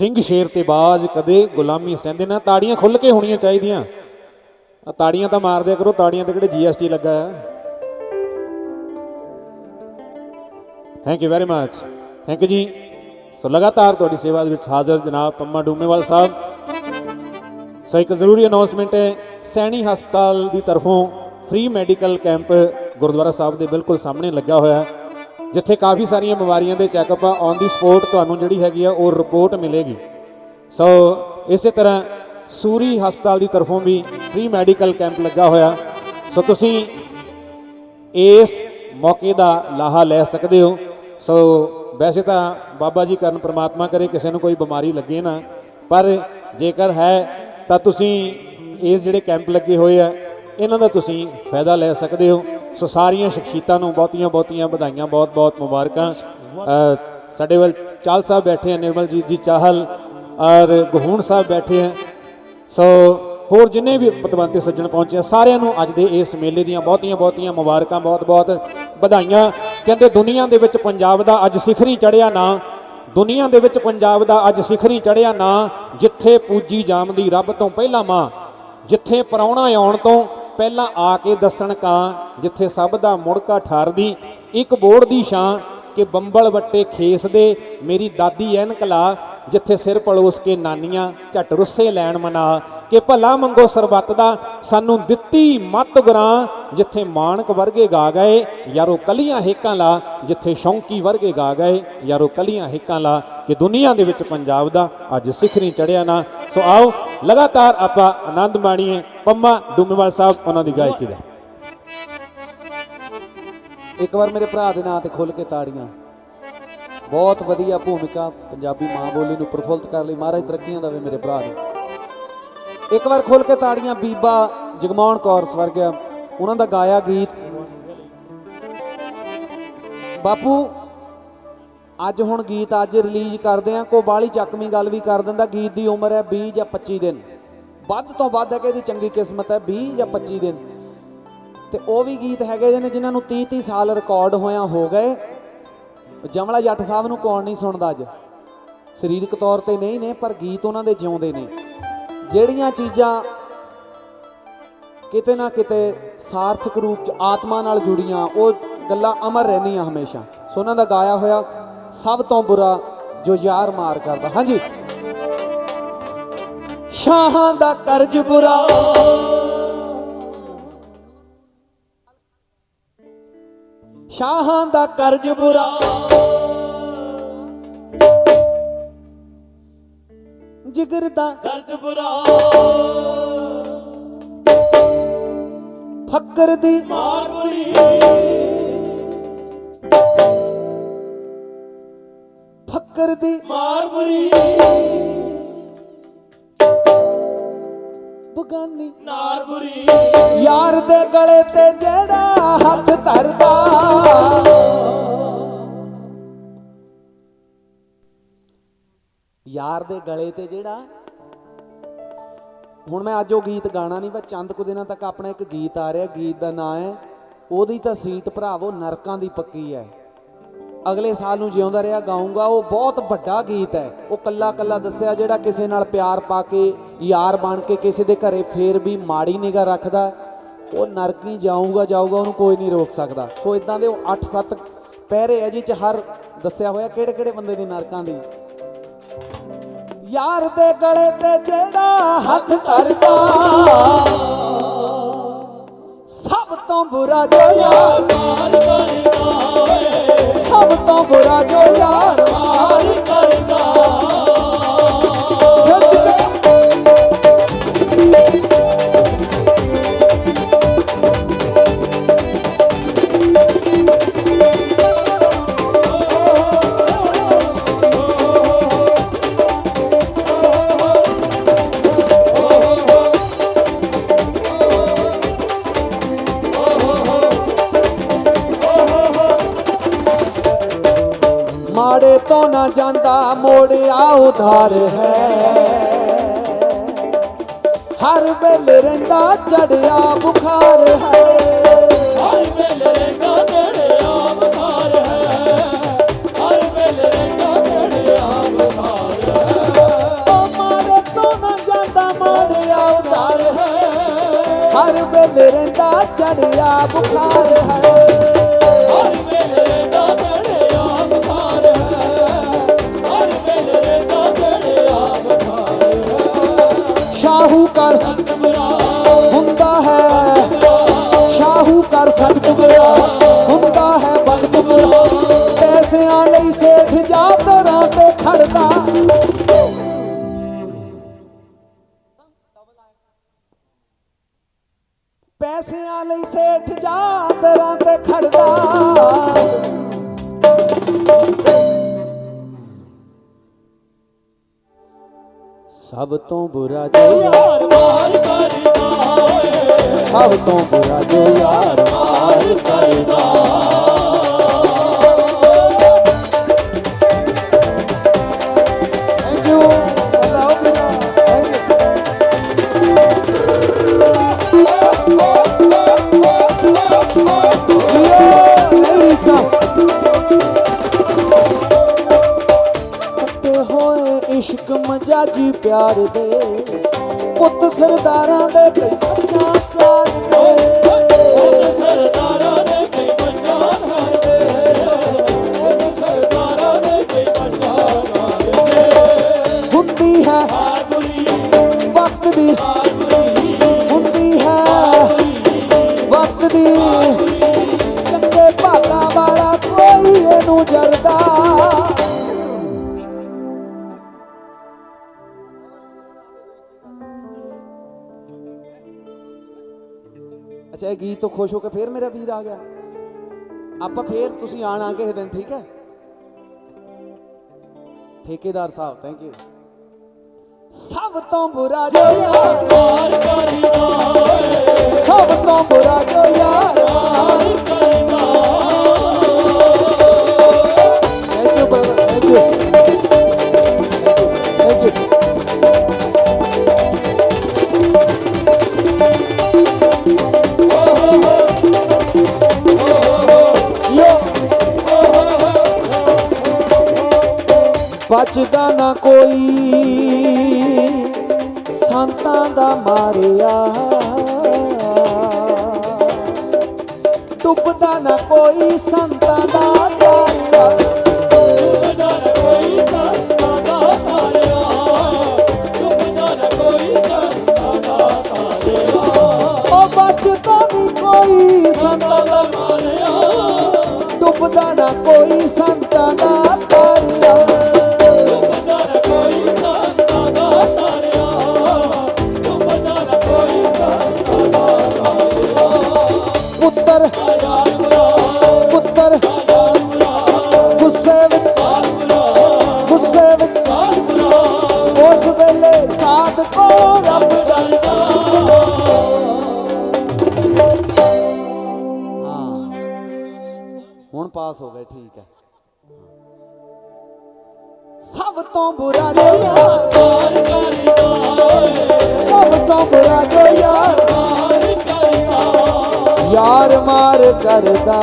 ਸਿੰਘ ਸ਼ੇਰ ਤੇ ਬਾਜ ਕਦੇ ਗੁਲਾਮੀ ਸਹਿੰਦੇ ਨਾ, ਤਾੜੀਆਂ ਖੁੱਲ ਕੇ ਹੋਣੀਆਂ ਚਾਹੀਦੀਆਂ। ਆ ਤਾੜੀਆਂ ਤਾਂ ਮਾਰ ਦਿਆ ਕਰੋ, ਤਾੜੀਆਂ ਤੇ ਕਿਹੜੇ ਜੀਐਸਟੀ ਲੱਗਾ ਹੈ thank you very much thank you ji. So ਲਗਾਤਾਰ ਤੁਹਾਡੀ ਸੇਵਾ ਦੇ ਵਿੱਚ ਹਾਜ਼ਰ ਜਨਾਬ ਪੰਮਾ ਡੂਮੇਵਾਲ ਸਾਹਿਬ। ਸੋ ਇੱਕ ਜ਼ਰੂਰੀ ਅਨਾਉਂਸਮੈਂਟ ਹੈ, ਸੈਣੀ ਹਸਪਤਾਲ ਦੀ ਤਰਫੋਂ free medical camp Gurdwara Sahib ਦੇ ਬਿਲਕੁਲ ਸਾਹਮਣੇ ਲੱਗਾ ਹੋਇਆ। ਹੈ ਜਿੱਥੇ ਕਾਫੀ ਸਾਰੀਆਂ ਬਿਮਾਰੀਆਂ ਦੇ ਚੈੱਕਅਪ ਆ ਔਨ ਦੀ ਸਪੋਟ ਤੁਹਾਨੂੰ ਜਿਹੜੀ ਹੈਗੀ ਆ, ਉਹ ਰਿਪੋਰਟ ਮਿਲੇਗੀ। ਸੋ ਇਸੇ ਤਰ੍ਹਾਂ ਸੂਰੀ ਹਸਪਤਾਲ ਦੀ ਤਰਫੋਂ ਵੀ ਫ੍ਰੀ ਮੈਡੀਕਲ ਕੈਂਪ ਲੱਗਾ ਹੋਇਆ। ਸੋ ਤੁਸੀਂ ਇਸ ਮੌਕੇ ਦਾ ਲਾਹਾ ਲੈ ਸਕਦੇ ਹੋ। ਸੋ ਵੈਸੇ ਤਾਂ ਬਾਬਾ ਜੀ ਕਰਨ ਪ੍ਰਮਾਤਮਾ ਕਰੇ, ਕਿਸੇ ਨੂੰ ਕੋਈ ਬਿਮਾਰੀ ਲੱਗੇ ਨਾ। ਪਰ ਜੇਕਰ ਹੈ, ਤਾਂ ਤੁਸੀਂ ਇਸ ਜਿਹੜੇ ਕੈਂਪ ਲੱਗੇ ਹੋਏ ਆ, ਇਹਨਾਂ ਦਾ ਤੁਸੀਂ ਫਾਇਦਾ ਲੈ ਸਕਦੇ ਹੋ। ਸੋ ਸਾਰੀਆਂ ਸ਼ਖਸੀਅਤਾਂ ਨੂੰ ਬਹੁਤੀਆਂ ਬਹੁਤੀਆਂ ਵਧਾਈਆਂ ਬਹੁਤ ਬਹੁਤ ਮੁਬਾਰਕਾਂ। ਸਾਡੇ ਵੱਲ ਚਾਲ ਸਾਹਿਬ ਬੈਠੇ ਆ ਨਿਰਮਲਜੀਤ ਜੀ ਚਾਹਲ ਔਰ ਗਹੂਣ ਸਾਹਿਬ ਬੈਠੇ ਆ ਸੋ ਹੋਰ ਜਿੰਨੇ ਵੀ ਪਤਵੰਤੇ ਸੱਜਣ ਪਹੁੰਚੇ ਆ, ਸਾਰਿਆਂ ਨੂੰ ਅੱਜ ਦੇ ਇਸ ਮੇਲੇ ਦੀਆਂ ਬਹੁਤੀਆਂ ਬਹੁਤੀਆਂ ਮੁਬਾਰਕਾਂ ਬਹੁਤ-ਬਹੁਤ ਵਧਾਈਆਂ। ਕਹਿੰਦੇ ਦੁਨੀਆ ਦੇ ਵਿੱਚ ਪੰਜਾਬ ਦਾ ਅੱਜ ਸਿਖਰੀ ਚੜਿਆ ਨਾ ਦੁਨੀਆ ਦੇ ਵਿੱਚ ਪੰਜਾਬ ਦਾ ਅੱਜ ਸਿਖਰੀ ਚੜਿਆ ਨਾ ਜਿੱਥੇ ਪੂਜੀ ਜਾਮਦੀ ਰੱਬ ਤੋਂ ਪਹਿਲਾਂ ਮਾਂ ਜਿੱਥੇ ਪਰਾਉਣਾ ਆਉਣ ਤੋਂ ਪਹਿਲਾਂ ਆ ਕੇ ਦੱਸਣ ਕਾਂ ਜਿੱਥੇ ਸਭ ਦਾ ਮੁੜਕਾ ਠਾਰਦੀ, ਇੱਕ ਬੋੜ ਦੀ ਛਾਂ ਕਿ ਬੰਬਲ ਵੱਟੇ ਖੇਸ ਦੇ ਮੇਰੀ ਦਾਦੀ ਐਨਕ ਲਾ ਜਿੱਥੇ ਸਿਰ ਪਲੋਸ ਕੇ ਨਾਨੀਆਂ ਝਟ ਰੁੱਸੇ ਲੈਣ ਮਨਾ, ਕਿ ਭਲਾ ਮੰਗੋ ਸਰਬੱਤ ਦਾ, ਸਾਨੂੰ ਦਿੱਤੀ ਮਤ ਗੁਰਾਂ, ਜਿੱਥੇ ਮਾਨਕ ਵਰਗੇ ਗਾ ਗਏ, ਯਾਰੋ ਕਲੀਆਂ ਹੇਕਾਂ ਲਾ, ਜਿੱਥੇ ਸ਼ੌਂਕੀ ਵਰਗੇ ਗਾ ਗਏ, ਯਾਰੋ ਕਲੀਆਂ ਹੇਕਾਂ ਲਾ, ਕਿ ਦੁਨੀਆ ਦੇ ਵਿੱਚ ਪੰਜਾਬ ਦਾ ਅੱਜ ਸਿਖਰੀ ਚੜਿਆ ਨਾ ਸੋ ਆਓ, ਲਗਾਤਾਰ ਆਪਾਂ ਆਨੰਦ ਮਾਣੀਏ। ਪੰਮਾ ਡੂਮੇਵਾਲ ਸਾਹਿਬ, ਉਹਨਾਂ ਦੀ ਗਾਇਕੀ ਦਾ। ਇੱਕ ਵਾਰ ਮੇਰੇ ਭਰਾ ਦੇ ਨਾਂ ਤੇ ਖੁੱਲ ਕੇ ਤਾੜੀਆਂ। ਬਹੁਤ ਵਧੀਆ ਭੂਮਿਕਾ ਪੰਜਾਬੀ ਮਾਂ ਬੋਲੀ ਨੂੰ ਪ੍ਰਫੁੱਲਤ ਕਰਨ ਲਈ। ਮਹਾਰਾਜ, ਤਰੱਕੀਆਂ ਦੇਵੇ ਮੇਰੇ ਭਰਾ ਨੂੰ ਇੱਕ ਵਾਰ ਖੁੱਲ ਕੇ ਤਾੜੀਆਂ, ਬੀਬਾ ਜਗਮੋਹਨ ਕੌਰ ਸਵਰਗਿਆ ਉਹਨਾਂ ਦਾ ਗਾਇਆ ਗੀਤ। ਬਾਪੂ ਅੱਜ ਹੁਣ ਗੀਤ ਅੱਜ ਰਿਲੀਜ਼ ਕਰਦੇ ਆ ਕੋ ਬਾਲੀ ਚੱਕਵੀਂ ਗੱਲ ਵੀ ਕਰ ਦਿੰਦਾ, ਗੀਤ ਦੀ ਉਮਰ ਹੈ 20 ਜਾਂ 25 ਦਿਨ। ਵੱਧ ਤੋਂ ਵੱਧ ਹੈ ਕਿ ਇਹਦੀ ਚੰਗੀ ਕਿਸਮਤ ਹੈ 20 ਜਾਂ 25 ਦਿਨ। ਤੇ ਉਹ ਵੀ ਗੀਤ ਹੈਗੇ ਜਿਹਨੇ ਜਿਨ੍ਹਾਂ ਨੂੰ 30 30 ਸਾਲ ਰਿਕਾਰਡ ਹੋਇਆਂ ਹੋ ਗਏ। ਜਮਲਾ ਜੱਟ ਸਾਹਿਬ ਨੂੰ ਕੌਣ ਨਹੀਂ ਸੁਣਦਾ ਅੱਜ? ਸਰੀਰਕ ਤੌਰ ਤੇ ਨਹੀਂ ਨੇ, ਪਰ ਗੀਤ ਉਹਨਾਂ ਦੇ ਜਿਉਂਦੇ ਨੇ। ਜਿਹੜੀਆਂ ਚੀਜ਼ਾਂ ਕਿਤੇ ਨਾ ਕਿਤੇ ਸਾਰਥਕ ਰੂਪ ਚ ਆਤਮਾ ਨਾਲ ਜੁੜੀਆਂ, ਉਹ ਗੱਲਾਂ ਅਮਰ ਰਹਿਣੀਆਂ ਹਮੇਸ਼ਾ। ਸੋ ਉਹਨਾਂ ਦਾ ਗਾਇਆ ਹੋਇਆ ਸਭ ਤੋਂ ਬੁਰਾ ਜੋ ਯਾਰ ਮਾਰ ਕਰਦਾ। ਹਾਂਜੀ। ਸ਼ਾਹਾਂ ਦਾ ਕਰਜ਼ ਬੁਰਾ। ਸ਼ਾਹਾਂ ਦਾ ਕਰਜ਼ ਬੁਰਾ। ਜਿਗਰ ਦਾ ਦਰਦ ਬੁਰਾ। ਫੱਕਰ ਦੀ ਮਾਰ ਬੁਰੀ। ਫੱਕਰ ਦੀ ਮਾਰ ਬੁਰੀ ਬਗਾਨੀ। ਨਾਰ ਬੁਰੀ ਯਾਰ ਦੇ ਗਲੇ ਤੇ ਜਿਹੜਾ ਹੱਥ ਧਰਦਾ। ਯਾਰ ਦੇ ਗਲੇ ਤੇ ਜਿਹੜਾ। ਹੁਣ ਮੈਂ ਅੱਜ ਉਹ ਗੀਤ ਗਾਣਾ ਨਹੀਂ ਬਸ ਚੰਦ ਕੁ ਦਿਨਾਂ ਤੱਕ ਆਪਣਾ ਇੱਕ ਗੀਤ ਆ ਰਿਹਾ। ਗੀਤ ਦਾ ਨਾਂ ਹੈ ਉਹਦੀ ਤਾਂ ਸੀਟ ਭਰਾਵੋ ਨਰਕਾਂ ਦੀ ਪੱਕੀ ਹੈ। ਅਗਲੇ ਸਾਲ ਨੂੰ ਜਿਉਂਦਾ ਰਿਹਾ ਗਾਉਂਗਾ ਉਹ ਬਹੁਤ ਵੱਡਾ ਗੀਤ ਹੈ। ਉਹ ਕੱਲਾ ਕੱਲਾ ਦੱਸਿਆ ਜਿਹੜਾ ਕਿਸੇ ਨਾਲ ਪਿਆਰ ਪਾ ਕੇ, ਯਾਰ ਬਣ ਕੇ ਕਿਸੇ ਦੇ ਘਰੇ ਫੇਰ ਵੀ ਮਾੜੀ ਨਿਗਾ ਰੱਖਦਾ। ਉਹ ਨਰਕੀ ਜਾਊਗਾ ਜਾਊਗਾ, ਉਹਨੂੰ ਕੋਈ ਨਹੀਂ ਰੋਕ ਸਕਦਾ। ਸੋ ਇਦਾਂ ਦੇ ਉਹ 8-7 ਪਹਿਰੇ ਹੈ ਜਿਹ ਚ ਹਰ ਦੱਸਿਆ ਹੋਇਆ ਕਿਹੜੇ ਕਿਹੜੇ ਬੰਦੇ ਦੀ, ਨਰਕਾਂ ਦੀ? ਯਾਰ ਦੇ ਗਲੇ ਤੇ ਜਿਹੜਾ ਹੱਥ ਧਰਦਾ, ਸਭ ਤੋਂ ਬੁਰਾ ਜੋ ਯਾਰ ਮਾਰ ਕਰਦਾ ਸਭ ਤੋਂ ਬੁਰਾ ਜੋ ਯਾਰ ਮਾਰ ਤੋਂ ਨਾ ਜਾਂਦਾ ਮੋੜਿਆ ਉਧਾਰ ਹੈ। ਹਰ ਵੇਲੇ ਰਹਿੰਦਾ ਚੜਿਆ ਬੁਖਾਰ ਹੈ। ਹਰ ਜਾਂਦਾ ਮੋੜਿਆ ਹੈ। ਹਰ ਵੇਲੇ ਰਹਿੰਦਾ ਚੜਿਆ ਬੁਖਾਰ ਹੈ। ਪੈਸਿਆਂ ਲਈ ਸੇਠ ਜਾ ਦਰਾਂ ਤੇ ਖੜਦਾ। ਸਭ ਤੋਂ ਬੁਰਾ ਜੋ ਯਾਰ ਮਾਰ ਕਰਦਾ ਓਏ। ਸਭ ਤੋਂ ਬੁਰਾ ਜੋ ਯਾਰ ਮਾਰ ਕਰਦਾ। ਮਜਾਜੀ ਪਿਆਰ ਦੇ ਪੁੱਤ ਸਰਦਾਰਾਂ ਦੇ ਕਈ ਇਹ ਗੀਤ ਤੋਂ ਖੁਸ਼ ਹੋ ਕੇ ਫੇਰ ਮੇਰਾ ਵੀਰ ਆ ਗਿਆ। ਆਪਾਂ ਫੇਰ ਤੁਸੀਂ ਆਣਾ ਕਿਸੇ ਦਿਨ, ਠੀਕ ਹੈ? ਠੇਕੇਦਾਰ ਸਾਹਿਬ ਥੈਂਕ ਯੂ ਸਭ ਤੋਂ ਬੁਰਾ ਜੋ ਯਾਰ ਮਾਰ ਸਭ ਤੋਂ ਬੁਰਾ ਜੋ ਯਾਰ ਮਾਰ ਬਚਦਾ ਨਾ ਕੋਈ। ਸੰਤਾਂ ਦਾ ਮਾਰਿਆ। ਡੁੱਬਦਾ ਨਾ ਕੋਈ ਸੰਤਾਂ ਦਾ ਉਸ ਵੇਲੇ ਸਾਧ ਕੋ ਰੱਬ ਡਰਦਾ ਹਾਂ, ਹੁਣ ਪਾਸ ਹੋ ਗਏ, ਠੀਕ ਹੈ। ਸਭ ਤੋਂ ਬੁਰਾ ਜੋ ਯਾਰ। ਕਰਦਾ ਸਭ ਤੋਂ ਬੁਰਾ ਜੋ ਯਾਰ। ਯਾਰ ਮਾਰ ਕਰਦਾ।